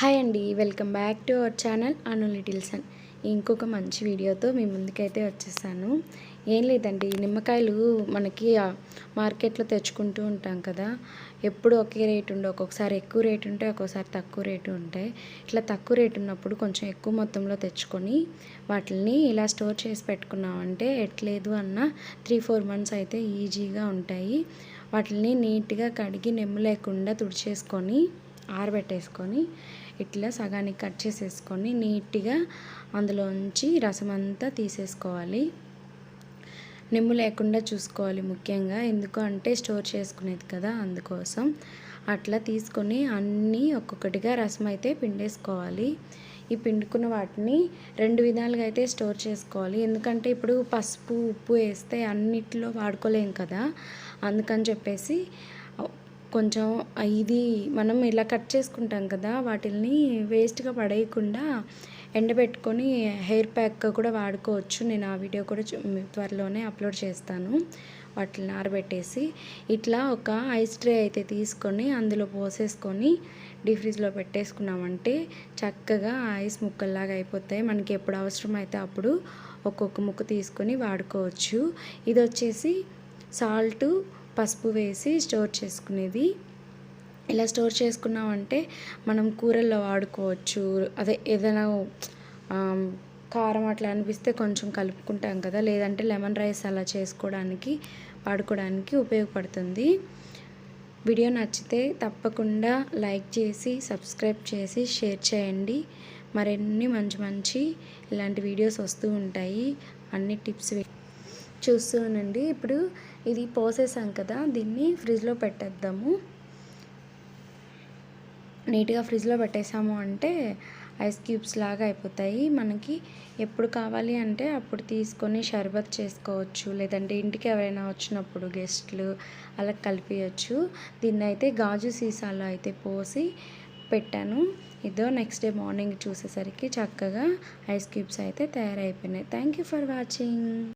Hi అండి welcome back to our channel Anu లిటిల్సన్ ఇంకొక మంచి వీడియోతో మీ ముందుకైతే వచ్చేసాను. ఏం లేదండి నిమ్మకాయలు మనకి మార్కెట్లో తెచ్చుకుంటూ ఉంటాం కదా. ఎప్పుడు ఒకే రేటు ఉండే ఒక్కొక్కసారి ఎక్కువ రేటు ఉంటాయి ఒక్కొక్కసారి తక్కువ రేటు ఉంటాయి ఇట్లా తక్కువ రేటు ఉన్నప్పుడు కొంచెం ఎక్కువ మొత్తంలో తెచ్చుకొని వాటిని ఇలా స్టోర్ చేసి పెట్టుకున్నామంటే ఎట్లేదు అన్న త్రీ ఫోర్ మంత్స్ అయితే ఈజీగా ఉంటాయి. వాటిని నీట్గా కడిగి నెమ్ము లేకుండా తుడిచేసుకొని ఆరబెట్టేసుకొని ఇట్లా సగానికి కట్ చేసేసుకొని నీట్గా అందులోంచి రసం అంతా తీసేసుకోవాలి. నిమ్ము లేకుండా చూసుకోవాలి ముఖ్యంగా. ఎందుకు అంటే స్టోర్ చేసుకునేది కదా అందుకోసం. అట్లా తీసుకొని అన్నీ ఒక్కొక్కటిగా రసం అయితే పిండేసుకోవాలి. ఈ పిండుకున్న వాటిని రెండు విధాలుగా అయితే స్టోర్ చేసుకోవాలి. ఎందుకంటే ఇప్పుడు పసుపు ఉప్పు వేస్తే అన్నిట్లో వాడుకోలేం కదా. అందుకని చెప్పేసి కొంచెం ఇది మనం ఇలా కట్ చేసుకుంటాం కదా వాటిని వేస్ట్గా పడేయకుండా ఎండబెట్టుకొని హెయిర్ ప్యాక్ కూడా వాడుకోవచ్చు. నేను ఆ వీడియో కూడా త్వరలోనే అప్లోడ్ చేస్తాను. వాటిని ఆరబెట్టేసి ఇట్లా ఒక ఐస్ ట్రే అయితే తీసుకొని అందులో పోసేసుకొని డీ ఫ్రిడ్జ్లో పెట్టేసుకున్నామంటే చక్కగా ఐస్ ముక్కల్లాగా అయిపోతాయి. మనకి ఎప్పుడు అవసరమైతే అప్పుడు ఒక్కొక్క ముక్క తీసుకొని వాడుకోవచ్చు. ఇది వచ్చేసి సాల్టు పసుపు వేసి స్టోర్ చేసుకునేది. ఇలా స్టోర్ చేసుకున్నామంటే మనం కూరల్లో వాడుకోవచ్చు. అదే ఏదైనా కారం అట్లా అనిపిస్తే కొంచెం కలుపుకుంటాం కదా. లేదంటే లెమన్ రైస్ అలా చేసుకోవడానికి వాడుకోవడానికి ఉపయోగపడుతుంది. వీడియో నచ్చితే తప్పకుండా లైక్ చేసి సబ్స్క్రైబ్ చేసి షేర్ చేయండి. మరిన్ని మంచి మంచి ఇలాంటి వీడియోస్ వస్తూ ఉంటాయి. అన్ని టిప్స్ చూస్తూ ఉండండి ఇప్పుడు ఇది పోసేసాం కదా దీన్ని ఫ్రిడ్జ్లో పెట్టేద్దాము. నీట్గా ఫ్రిడ్జ్లో పెట్టేసాము అంటే ఐస్ క్యూబ్స్ లాగా అయిపోతాయి. మనకి ఎప్పుడు కావాలి అంటే అప్పుడు తీసుకొని షర్బత్ చేసుకోవచ్చు. లేదంటే ఇంటికి ఎవరైనా వచ్చినప్పుడు గెస్ట్లు అలా కలిపియచ్చు. దీన్ని అయితే గాజు సీసాలో అయితే పోసి పెట్టాను. ఇదో నెక్స్ట్ డే మార్నింగ్ చూసేసరికి చక్కగా ఐస్ క్యూబ్స్ అయితే తయారైపోయినాయి. Thank you for watching.